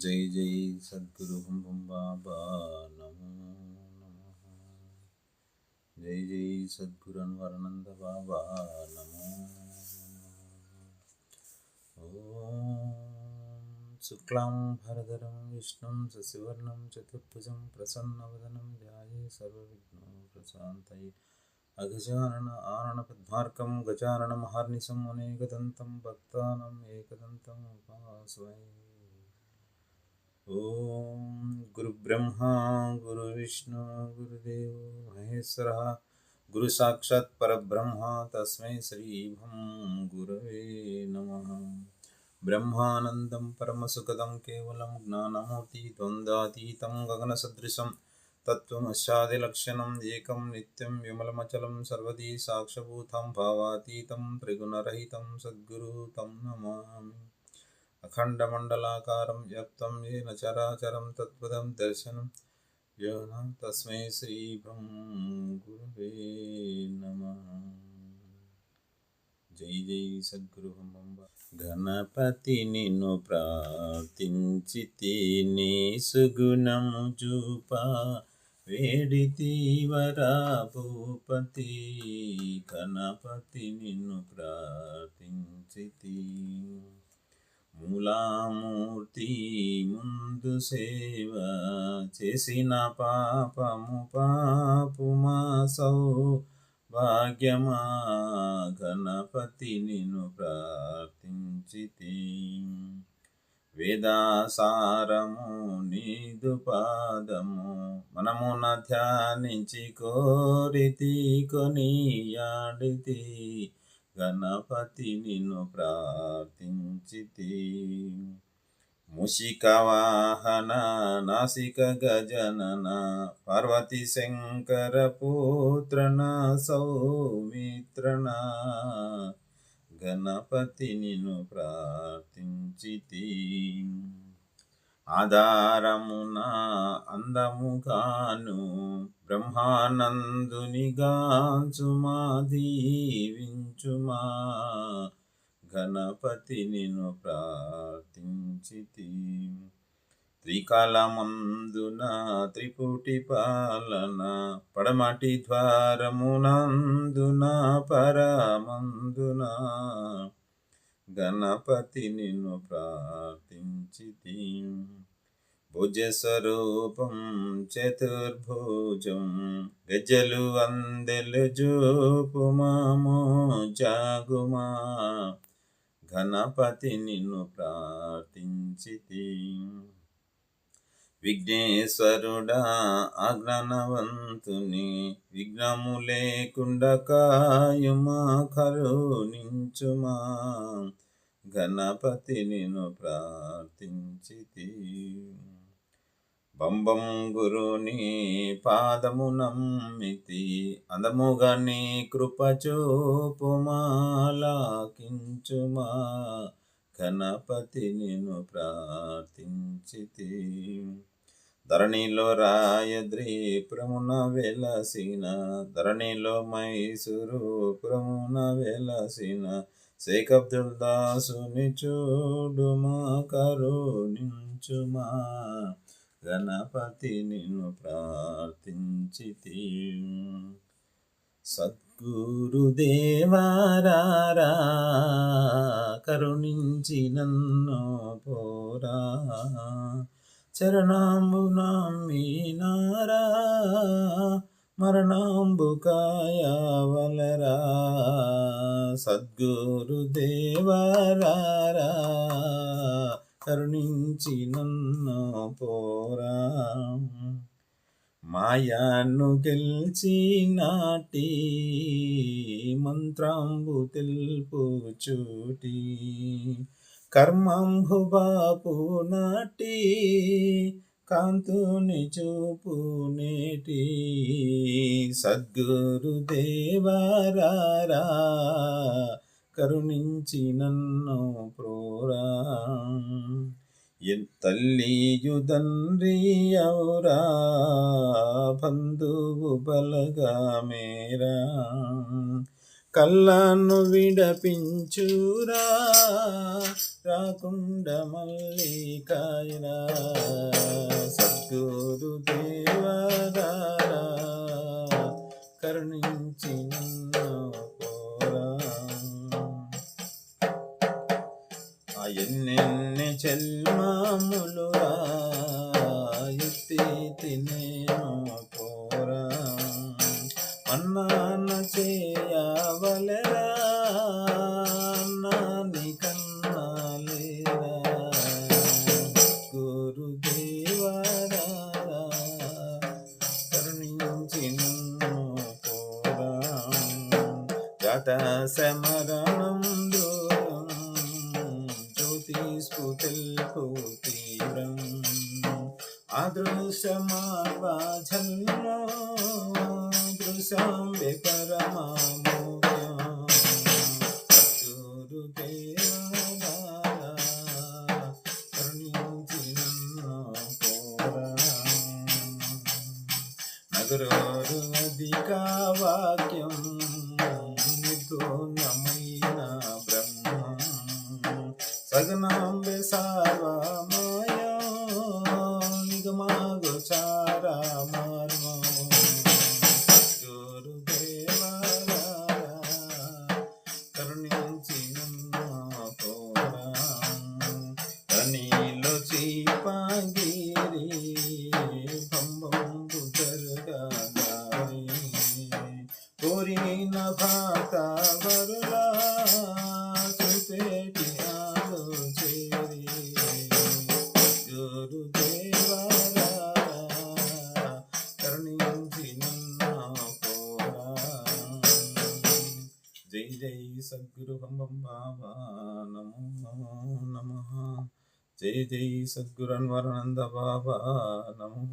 జై జై సద్గురు హుం బాబా నమో జై జై సద్గురు అన్వరనంద బాబా నమో శుక్లాం భరధరం విష్ణుం సశివర్ణం చతుర్భుజం ప్రసన్నవదనం ధ్యాయే సర్వవిఘ్నో ప్రశాంతయే. అగజానన ఆనన పద్మార్కం గజానన మహర్నిశం అనేకదంతం భక్తానం ఏకదంతం ఉపాస్వై ॐ गुरुब्रह्मा गुरुविष्णु गुरुदेव महेश्वरः। गुरुसाक्षात् गुरुसाक्षात्परब्रह्मा तस्मै श्रीभं गुरवे नमः। ब्रह्मानन्दं परमसुखदं केवलं ज्ञानमूर्ति द्वन्द्वातीतं गगनसदृशं तत्त्वमशलक्षणम् एकं नित्यं विमलमचलं सर्वदी साक्षभूतं भावातीतं त्रिगुणरहितं सद्गुरु तं नमामि। అఖండమండలాకారం వ్యాప్తం ఏన చరాచరం తత్పదం దర్శనం యోన తస్మై శ్రీభం గురువే నమ జై జై సద్గురు గణపతి నిన్ను ప్రార్థించి తిని సుగుణము చూపా వేడి తీవరా భూపతి గణపతి నిన్ను ప్రార్థించి మూలామూర్తి ముందు సేవ చేసిన పాపము పాపుమా సౌ భాగ్యమా గణపతి నిన్ను ప్రార్థించి వేదాసారము నీదు పాదము మనమున ధ్యానించి కోరితి కొనియాడితి. గణపతి నిన్ను ప్రార్థించితి. ముషిక వాహన నాసిక గజనన పార్వతి శంకర పుత్రన సౌమిత్రన. గణపతి నిన్ను ప్రార్థించితి. ఆధారమున అందముగాను బ్రహ్మానందునిగాంచుమా దీవించుమా. గణపతి నిను ప్రార్థించితి. త్రికాలమందున త్రిపుటి పాలన పడమటి ద్వారమునందున పరమందున గణపతి నిన్ను ప్రార్థించితి. భుజస్వరూపం చతుర్భుజం గజలు అందెలు జూపుమామో జాగుమా గణపతి నిన్ను ప్రార్థించితి. విఘ్నేశ్వరుడా అజ్ఞానవంతుని విఘ్నము లేకుండా కాయుమా కరుణించుమా? గణపతి నిన్ను ప్రార్థించితి. బంబం గురుని పాదము నమ్మితి అందముగా నీ కృపచోపుమాలాకించుమా? గణపతి నిన్ను ప్రార్థించితి. ధరణిలో రాయద్రీపురమున వెలసిన ధరణిలో మైసూరు పురమున వెలసిన షేక్ అబ్దుల్ దాసుని చూడుమా కరుణించుమా. గణపతి నిన్ను ప్రార్థించితి సద్గురుదేవారా కరుణించి నన్ను పోరా. చరణాంబు నమ్మినారా మరణాంబు కాయవలరా కరుణించి నన్ను పోరా మాయాను గెలిచి నాటి మంత్రాంబు తెలుపు చూటి కర్మంబు బాపు నాటి కాంతుని చూపు నేటి. సద్గురు దేవారారా కరుణించి నన్ను ప్రోరా. తల్లియుదండ్రియౌరా బంధువు బలగా మేరా. కళ్ళను విడపించురా రాకుండ మళ్ళీ కాయనా సద్గురు దేవరా కరుణించి పోరా ఎన్నెన్ని చెల్మాములురా ఎత్తి తినే గత సమరణం తీవ్రం అదృశ్యమార్వాజన్మో దృశాం విపరమామోక్యం నగరోరు వాక్యం సగనాంబె సార్వమయ నిగమాగోచార మర్మం గురుదేవా కరుణించి నీలో చీపాగిరి పంబంబు జరగాలి కోరిన భాత వరులా చూపేటి ఆ జై జై సద్గురు బం బాబా నమో నమ జై జై సద్గురు అన్వరానంద బాబా నమో